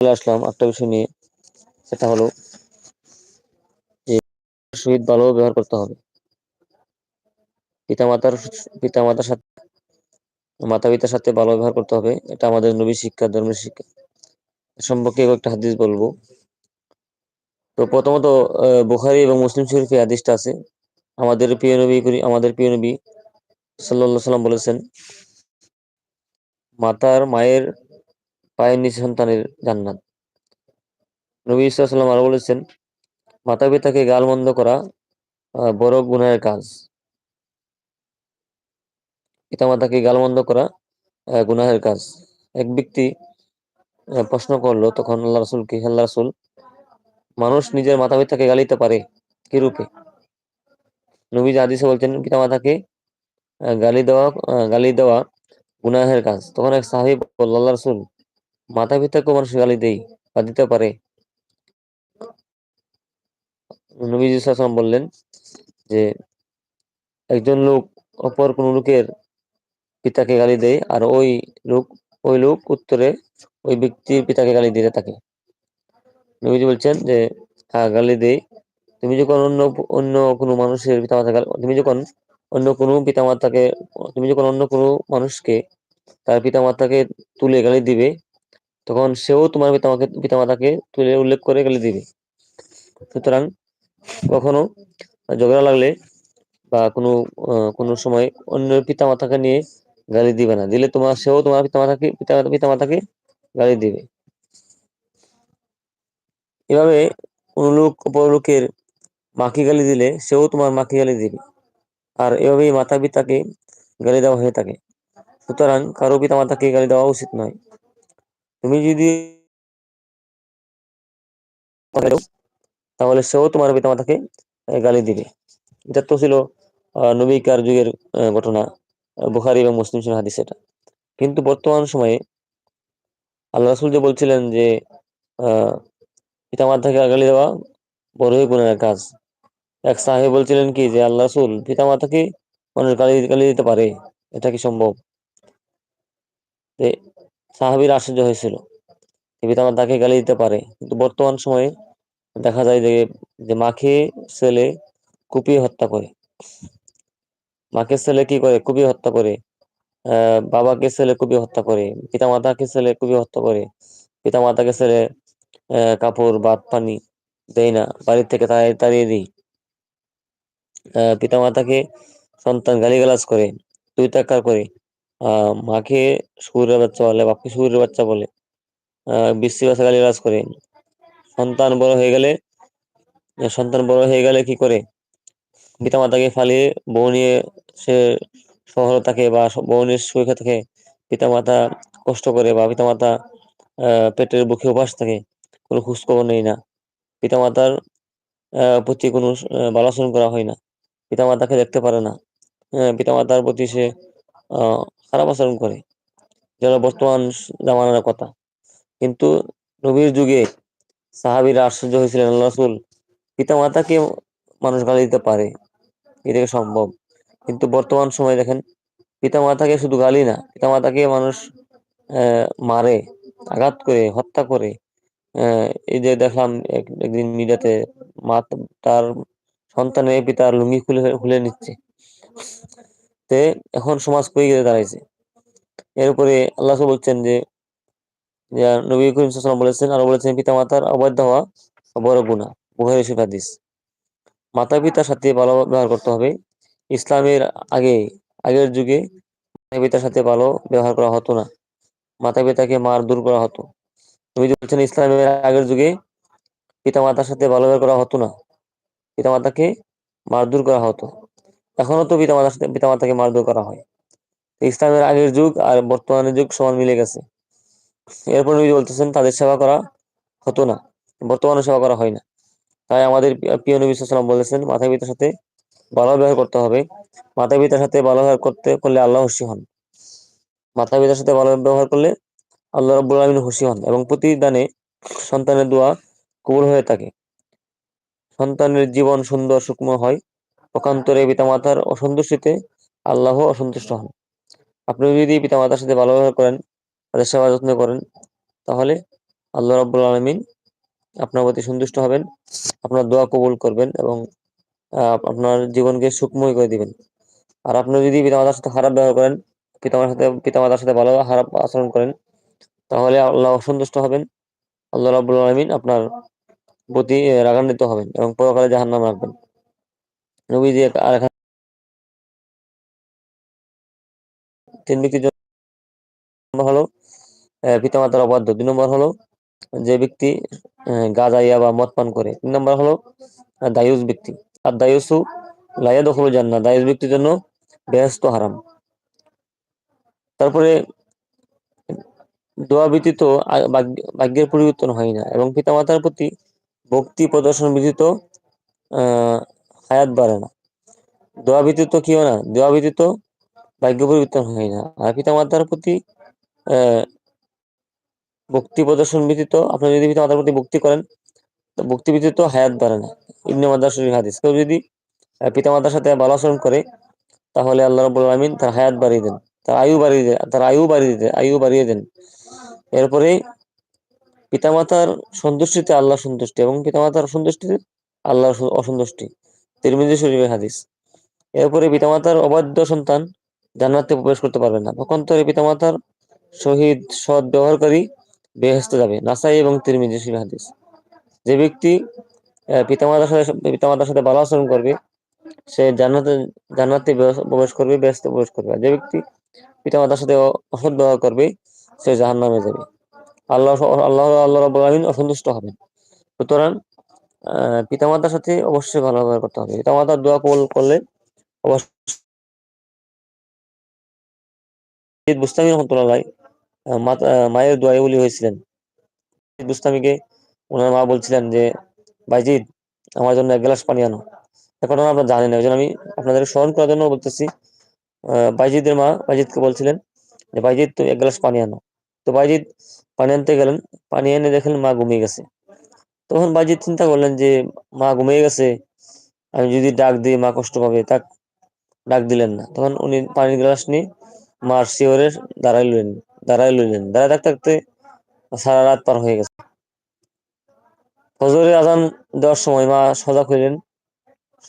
চলে আসলাম একটা বিষয় নিয়ে। সেটা হলো যে সহিত ভালো ব্যবহার করতে হবে। পিতামাতার পিতামাতার সাথে মাতা পিতার সাথে ভালো ব্যবহার করতে হবে। এটা আমাদের নবী শিক্ষা, ধর্মের শিক্ষা। সম্পর্কে একটা হাদিস বলব। তো প্রথমত বুখারি এবং মুসলিম শরীফে হাদিসটা আছে। আমাদের প্রিয় নবী আমাদের প্রিয় নবী সাল্লাহ সাল্লাম বলেছেন, মাতার মায়ের পায়ের নিচে সন্তানের জান্নাত। নবী ইসলাম আরও বলেছেন, মাতা পিতাকে গাল গালমন্দ করা বড় গুণের কাজ। পিতামাতাকে গালমন্দ করা গুনাহের কাজ। এক ব্যক্তি প্রশ্ন করল, তখন আল্লাহ রসুল কি, আল্লাহ রসুল, মানুষ নিজের মাতা পিতাকে গালিতে পারে কি রূপে? নবী আদিসে বলছেন, পিতামাতাকে গালি দেওয়া গালি দেওয়া গুনাহের কাজ। তখন এক সাহেব বলল, আল্লাহ রসুল মাতা পিতাকে মানুষ গালি দেই বা দিতে পারে। নবী বললেন যে, একজন লোক অপর কোন লোকের পিতাকে গালি দেয় আর ওই লোক ওই লোক উত্তরে ওই ব্যক্তির পিতাকে গালি দিতে থাকে। নবীজি বলছেন যে হ্যাঁ গালি দেয় তুমি যখন অন্য অন্য কোনো মানুষের পিতামাতা তুমি যখন অন্য কোনো পিতামাতাকে, তুমি যখন অন্য কোনো মানুষকে তার পিতামাতাকে তুলে গালি দিবে তখন সেও তোমার পিতামাকে, পিতামাতাকে তুলে উল্লেখ করে গালি দিবে। সুতরাং কখনো ঝগড়া লাগলে বা কোনো কোনো সময় অন্য পিতা মাতাকে নিয়ে গালি দিবে না। দিলে তোমার, সেও তোমার পিতা মাতাকে পিতা পিতা মাতাকে গালি দিবে। এভাবে কোনো লোক অপর লোকের মাকে গালি দিলে সেও তোমার মাকে গালি দিবে। আর এভাবেই মাতা পিতাকে গালি দেওয়া হয়ে থাকে। সুতরাং কারও পিতা মাতাকে গালি দেওয়া উচিত নয়। তুমি যদি তাহলে সেও তোমার পিতা মাতাকে গালি দিবে। এটা তো ছিল নবীকার যুগের ঘটনা বুখারি এবং মুসলিম হাদিস এটা। কিন্তু বর্তমান সময়ে আল্লাহ রাসুল যে বলছিলেন যে আহ পিতামাতাকে গালি দেওয়া বড়ই গুণের কাজ। এক সাহেব বলছিলেন কি যে, আল্লাহ রাসুল পিতামাতাকে মানুষ গালি গালি দিতে পারে? এটা কি সম্ভব? সাহাবির আশ্চর্য হয়েছিল। পিতামাতাকে গালি দিতে পারে। কিন্তু বর্তমান সময়ে দেখা যায় যে যে মাকে ছেলে কুপিয়ে হত্যা করে। মাকে ছেলে কি করে? কুপিয়ে হত্যা করে। বাবাকে ছেলে কুপিয়ে হত্যা করে। পিতা মাতাকে ছেলে কুপিয়ে হত্যা করে। পিতা মাতাকে ছেলে কাপড় ভাত পানি দেয় না। বাড়ির থেকে তাড়িয়ে তাড়িয়ে দিই আহ পিতা মাতাকে সন্তান গালিগালাজ করে, দুই টাকার করে। মাকে সুরের বাচ্চা বলে, বাপকে সুরের বাচ্চা বলে। আহ বিশ্রী ভাষা গালিগালাজ করে। সন্তান বড় হয়ে গেলে, সন্তান বড় হয়ে গেলে কি করে? পিতামাতাকে ফালিয়ে বউ নিয়ে সে শহরে থাকে বা বউ নিয়ে সুখে থাকে। পিতামাতা কষ্ট করে বা পিতামাতা আহ পেটের বুকে উপাস থাকে। কোনো খোঁজ খবর নেই না। পিতামাতার আহ প্রতি কোনো বালাসন করা হয় না। পিতামাতাকে দেখতে পারে না। হ্যাঁ পিতামাতার প্রতি সে খারাপ আচরণ করে যেটা বর্তমান জামানার কথা। কিন্তু নবীর যুগে সাহাবিরা আশ্চর্য হয়েছিলেন আল্লাহ রাসুল পিতা মাতাকে মানুষ গালি দিতে পারে এটাকে সম্ভব। কিন্তু বর্তমান সময় দেখেন পিতা মাতাকে শুধু গালি না পিতা মাতাকে মানুষ মারে, আঘাত করে, হত্যা করে। এই যে দেখলাম একদিন মিডিয়াতে মা তার সন্তানের পিতার লুঙ্গি খুলে খুলে নিচ্ছে। তে এখন সমাজ কই গিয়ে দাঁড়াইছে। এর উপরে আল্লাহ বলছেন যে নবী করিম বলেছেন, আরও বলেছেন পিতা মাতার অবাধ্য হওয়া বড় গুণা বুহারি হাদিস। মাতা পিতার সাথে ভালো ব্যবহার করতে হবে। ইসলামের আগে, আগের যুগে মাতা পিতার সাথে ভালো ব্যবহার করা হতো না। মাতা পিতাকে মার দূর করা হতো। তুমি বলছেন, ইসলামের আগের যুগে পিতা মাতার সাথে ভালো ব্যবহার করা হতো না। পিতা মাতাকে মারধর করা হতো। এখনও তো পিতা মাতার সাথে পিতা মাতাকে মারধর করা হয়। ইসলামের আগের যুগ আর বর্তমানের যুগ সমান মিলে গেছে। এরপর নবী বলতেছেন, তাদের সেবা করা হতো না। বর্তমানে সেবা করা হয় না। তাই আমাদের প্রিয় নবী সাল্লাম বলেছেন, মাতা পিতার সাথে ভালো ব্যবহার করতে হবে। মাতা পিতার সাথে ভালো ব্যবহার করতে করলে আল্লাহ খুশি হন। মাতা পিতার সাথে ভালো ব্যবহার করলে আল্লাহ রব্বুল আলমিন খুশি হন এবং প্রতিদানে সন্তানের দোয়া কবুল হয়ে থাকে। সন্তানের জীবন সুন্দর সুক্ষ্ম হয়। পক্ষান্তরে পিতামাতার অসন্তুষ্টিতে আল্লাহ অসন্তুষ্ট হন। আপনি যদি পিতামাতার সাথে ভালো ব্যবহার করেন, তাদের সেবা যত্ন করেন, তাহলে আল্লাহ রাব্বুল আলমিন আপনার প্রতি সন্তুষ্ট হবেন, আপনার দোয়া কবুল করবেন এবং আপনার জীবনকে সুখময় করে দিবেন। আর আপনি যদি পিতামাতার সাথে খারাপ ব্যবহার করেন, পিতামাতার সাথে পিতামাতার সাথে ভালো খারাপ আচরণ করেন, তাহলে আল্লাহ অসন্তুষ্ট হবেন, আল্লাহ রাব্বুল আলমিন আপনার প্রতি রাগান্বিত হবেন এবং পরকালে জাহান্নাম রাখবেন নবীজি আর তিন ব্যক্তির জন্য হলো পিতামাতার অবাধ্য। দুই নম্বর হলো, যে ব্যক্তি বা মদ পান করে। তিন নম্বর হলো, দায়ুস ব্যক্তি। আর দায়ুসু লাইয়া দখল জান্নাত। দায়ুস ব্যক্তির জন্য হারাম। তারপরে, দোয়া ব্যতীত ভাগ্যের পরিবর্তন হয় না। এবং পিতামাতার প্রতি ভক্তি প্রদর্শন ব্যতীত আহ হায়াত বাড়ে না। দোয়া ব্যতীত হয় না? দোয়া ব্যতীত ভাগ্য পরিবর্তন হয় না। আর পিতা মাতার প্রতি ভক্তি প্রদর্শন ব্যতীত আপনি যদি পিতামাতার প্রতি ভক্তি করেন তো ভক্তি ব্যতীত হায়াত বাড়ে না। ইবনে মাজাহ শরীফ হাদিস। কেউ যদি আহ, পিতামাতার সাথে ভালো আচরণ করে তাহলে আল্লাহ রাব্বুল আলামিন তার হায়াত বাড়িয়ে দেন। তার আয়ু বাড়িয়ে দেন তার আয়ু বাড়িয়ে দেন আয়ু বাড়িয়ে দেন। এরপরে পিতামাতার সন্তুষ্টিতে আল্লাহ সন্তুষ্টি এবং পিতামাতার অসন্তুষ্টিতে আল্লাহর অসন্তুষ্টি। তিরমিজি শরীফের হাদিস। এরপরে পিতামাতার অবাধ্য সন্তান জান্নাতে প্রবেশ করতে পারবে না। পক্ষান্তরে পিতামাতার শহীদ সৎ ব্যবহারকারী বেহেশতে যাবে। নাসাই এবং তিরমিজি শরীফের হাদিস। যে ব্যক্তি পিতামাতার সাথে পিতামাতার সাথে ভালো আচরণ করবে, সে জান্নাতে জান্নাতে প্রবেশ করবে, বেহেশতে প্রবেশ করবে। যে ব্যক্তি পিতামাতার সাথে অসৎ ব্যবহার করবে, সে জাহান্নামে যাবে। আল্লাহ আল্লাহ আল্লাহ আলামিন অসন্তুষ্ট হবেন। সুতরাং পিতামাতার সাথে অবশ্যই ভালো ব্যবহার করতে হবে। পিতামাতার দোয়া কবুল করলে অবশ্যই বুস্তামি রহমতুল্লাহ মায়ের দোয়ায় বলি হয়েছিলেন। বুস্তামিকে ওনার মা বলছিলেন যে বাইজিদ আমার জন্য এক গ্লাস পানি আনো। এখন আপনারা জানেন না আমি আপনাদের স্মরণ করার জন্য বলতেছি বাইজিদের মা বাইজিদকে বলছিলেন যে বাইজিদ তুমি এক গ্লাস পানি আনো। তো বাইজিদ পানি আনতে গেলেন, পানি এনে দেখলেন মা ঘুমিয়ে গেছে। তখন বাইজিদ চিন্তা করলেন যে, মা ঘুমিয়ে গেছে, আমি যদি ডাক দিই, মা কষ্ট পাবে, তাক, ডাক দিলেন না। তখন উনি পানির গ্লাস নিয়ে মার শিওরের দাঁড়াই লইলেন দাঁড়াই লইলেন। দাঁড়ায় থাকতে থাকতে সারা রাত পার হয়ে গেছে। ফজরের আজান দেওয়ার সময় মা সজাগ হইলেন।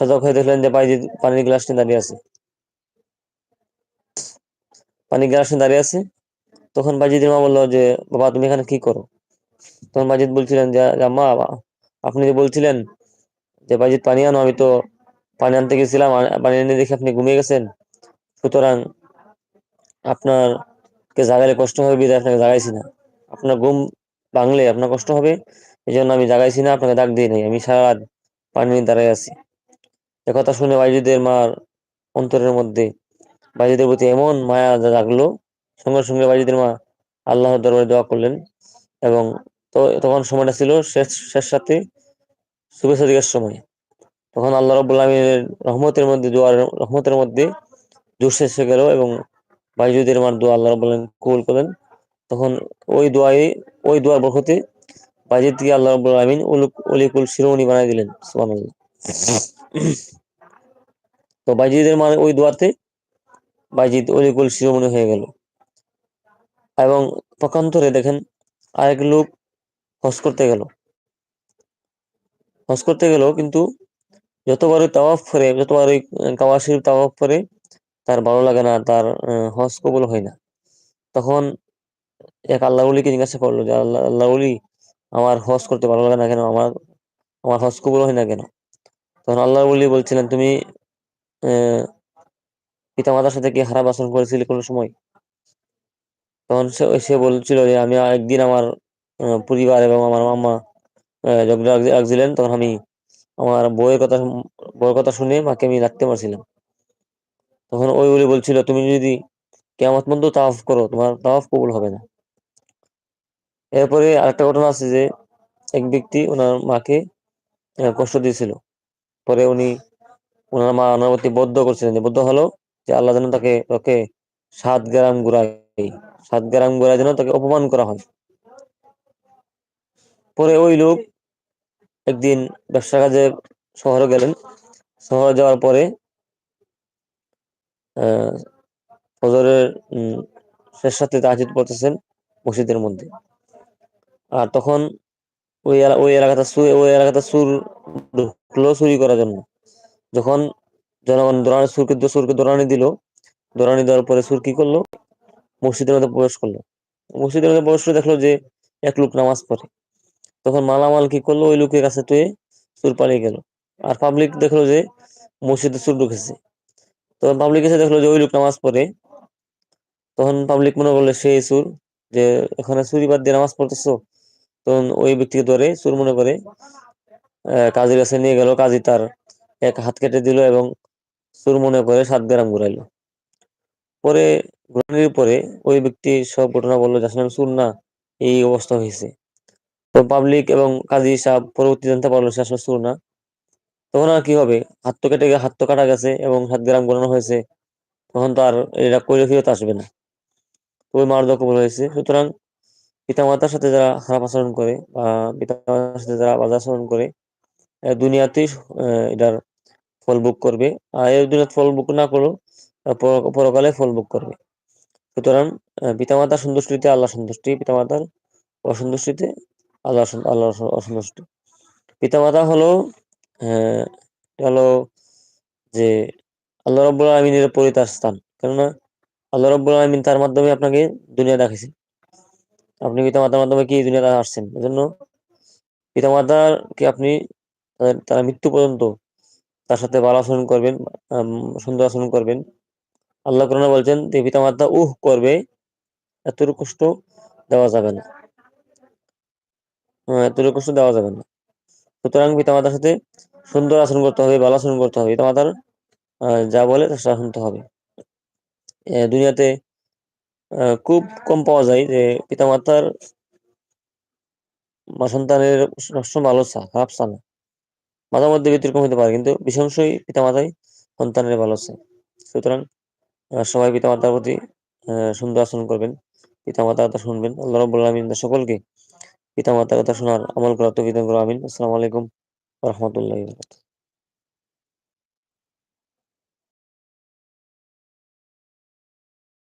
সজাগ হয়ে দেখলেন যে বাইজিদ পানির গ্লাস নিয়ে দাঁড়িয়ে আছে। পানির গ্লাস নিয়ে দাঁড়িয়ে আছে। তখন বাইজিদের মা বলল যে, বাবা তুমি এখানে কি করো? তখন বাইজিদ বলছিলেন, যে আম্মা আপনি যে বলছিলেন যে বাইজিদ পানি আনো, আমি তো পানি আনতে গেছিলাম পানি এনে দেখে আপনি ঘুমিয়ে গেছেন। সুতরাং আপনার কে জাগালে কষ্ট হবে বিধায় আপনাকে জাগাইছি না। আপনার ঘুম ভাঙলে আপনার কষ্ট হবে এই জন্য আমি জাগাইছি না, আপনাকে ডাক দিই নাই। আমি সারা রাত পানি নিয়ে দাঁড়ায় আছি। একথা শুনে বাইজিদের মার অন্তরের মধ্যে বাইজিদের প্রতি এমন মায়া জাগলো। সঙ্গে সঙ্গে বাইজিদের মা আল্লাহর দরবারে দোয়া করলেন এবং তো তখন সময়টা ছিল শেষ শেষ সাথে শুভেচ্ছা দিকের সময়। তখন আল্লাহ রব্বুল আলমীর রহমতের মধ্যে, দোয়ার রহমতের মধ্যে জোর শেষ হয়ে গেল এবং বাইজুদের মার দোয়া আল্লাহ রব্বুল আলমীন কবুল করলেন। তখন ওই দোয়ায়, ওই দোয়ার বরকতে বাইজিদকে আল্লাহ রব্বুল আলমিন অলিকুল শিরোমণি বানাই দিলেন, সুবহানাল্লাহ। তো বাইজিদের মার ওই দোয়াতে বাইজিদ অলিকুল শিরোমণি হয়ে গেল। এবং পক্ষান্তরে দেখেন আরেক লোক হজ করতে গেল। হজ করতে গেল কিন্তু যতবারই তাওয়াফ করে যতবারই কাবা শরীফ তাওয়াফ করে, তার ভালো লাগে না, তার হজ কবুল হয় না। তখন এক আল্লাহ উলিকে জিজ্ঞাসা করল যে, আল্লাহ আল্লাহ উলি আমার হজ করতে ভালো লাগে না কেন? আমার আমার হজ কবুল হয় না কেন? তখন আল্লাহ উলি বলছিলেন, তুমি, আহ, পিতামাতার সাথে কি খারাপ আচরণ করেছিলে কোনো সময়? তখন সে বলছিল যে, আমি একদিন আমার পরিবার এবং আমার মামা আহ, ঝগড়া লাগছিলেন তখন আমি আমার বউয়ের কথা বউয়ের কথা শুনে মাকে আমি রাখতে পারছিলাম। তখন ওই উলি বলছিল তুমি যদি কেয়ামত পর্যন্ত তাওয়াফ করো তোমার তাওয়াফ কবুল হবে না। এরপরে আরেকটা ঘটনা আছে যে এক ব্যক্তি ওনার মাকে কষ্ট দিয়েছিল। পরে উনি ওনার মা ওনার প্রতি বদ্ধ করছিলেন যে বদ্ধ হলো যে আল্লাহ যেন তাকে ওকে সাত গ্রাম ঘুরায় সাত গ্রাম ঘুরায় যেন তাকে অপমান করা হয়। পরে ওই লোক একদিন ব্যবসা কাজে শহরে গেলেন। শহরে যাওয়ার পরে ফজরের শেষ সাথে তাহাজ্জুদ পড়তেছেন মসজিদের মধ্যে। আর তখন ওই ওই এলাকাতে ওই এলাকাতে সুর ঢুকলো চুরি করার জন্য। যখন জনগণ দৌড়ানি সুরকে সুরকে দৌড়ানি দিল দৌড়ানি দেওয়ার পরে সুর কি করল? মসজিদের মধ্যে প্রবেশ করল। মসজিদের মধ্যে প্রবেশ করে দেখল যে এক লোক নামাজ পড়ে। তখন মালামাল কি করল? ওই লোকের কাছে তুই সুর পালিয়ে গেল। আর পাবলিক দেখল যে মসজিদে চুর ঢুকেছে। তখন পাবলিক এসে দেখল যে ওই লোক নামাজ পড়ে। তখন পাবলিক মনে করল সেই সুর যে এখানে চুরি বাদ দিয়ে নামাজ পড়তেছো? তখন ওই ব্যক্তিকে ধরে চুর মনে করে কাজীর কাছে নিয়ে গেল। কাজী তার এক হাত কেটে দিল এবং চুর মনে করে সাত গ্রাম ঘুরাইলো। পরে ঘুরানোর পরে ওই ব্যক্তি সব ঘটনা বলল যে আসলে চুর না, এই অবস্থা হয়েছে। তো পাবলিক এবং কাজী সাহেব পরবর্তী জানতে পারল সে আসলে না। তখন আর কি হবে? হাত তো কেটে হাত তো কাটা গেছে এবং সাত গ্রাম ঘোরানো হয়েছে। তখন তো আর এটা করে ফিরত আসবে না। ওই মারদ কবল হয়েছে। সুতরাং পিতামাতার সাথে যারা খারাপ আচরণ করে বা পিতামাতার সাথে যারা বাজা আচরণ করে দুনিয়াতেই এটার ফল বুক করবে। আর এই দুনিয়াতে ফল বুক না করো পরকালে ফল বুক করবে। সুতরাং পিতামাতার সন্তুষ্টিতে আল্লাহ সন্তুষ্টি, পিতামাতার অসন্তুষ্টিতে আল্লাহ আল্লাহ অসন্তুষ্টি। পিতামাতা হলো হলো যে আল্লাহ রব্বুল আলমিনের পরিতার স্থান। কেননা আল্লাহ রব্বুল আলমিন তার মাধ্যমে আপনাকে দুনিয়া দেখাইছেন। আপনি পিতামাতার মাধ্যমে কি দুনিয়াতে আসছেন? এজন্য পিতামাতাকে আপনি তারা মৃত্যু পর্যন্ত তার সাথে ভালো আচরণ করবেন সুন্দর আচরণ করবেন। আল্লাহ কোরআনে বলছেন যে, পিতামাতা উহ করবে, এতটুকু কষ্ট দেওয়া যাবে না। এতটুকু কষ্ট দেওয়া যাবে না। সুতরাং পিতামাতার সাথে সুন্দর আচরণ করতে হবে, ভালো আচরণ করতে হবে। পিতামাতার যা বলে তা শুনতে হবে। দুনিয়াতে খুব কম পাওয়া যায় যে পিতামাতার বা সন্তানের সবসময় ভালো চা, খারাপ চা না। মাঝে মধ্যে ব্যতিক্রম হতে পারে, কিন্তু বিশংসই পিতামাতাই সন্তানের ভালো চায় সুতরাং সবাই পিতামাতার প্রতি সুন্দর আচরণ করবেন। পিতামাতার কথা শুনবেন। আল্লাহ রব্বুল আলমিন সকলকে পিতামাতার কথা শোনার আমল করার তো বিধান করো আমিন। আসসালামু আলাইকুম রহমতুল্লাহ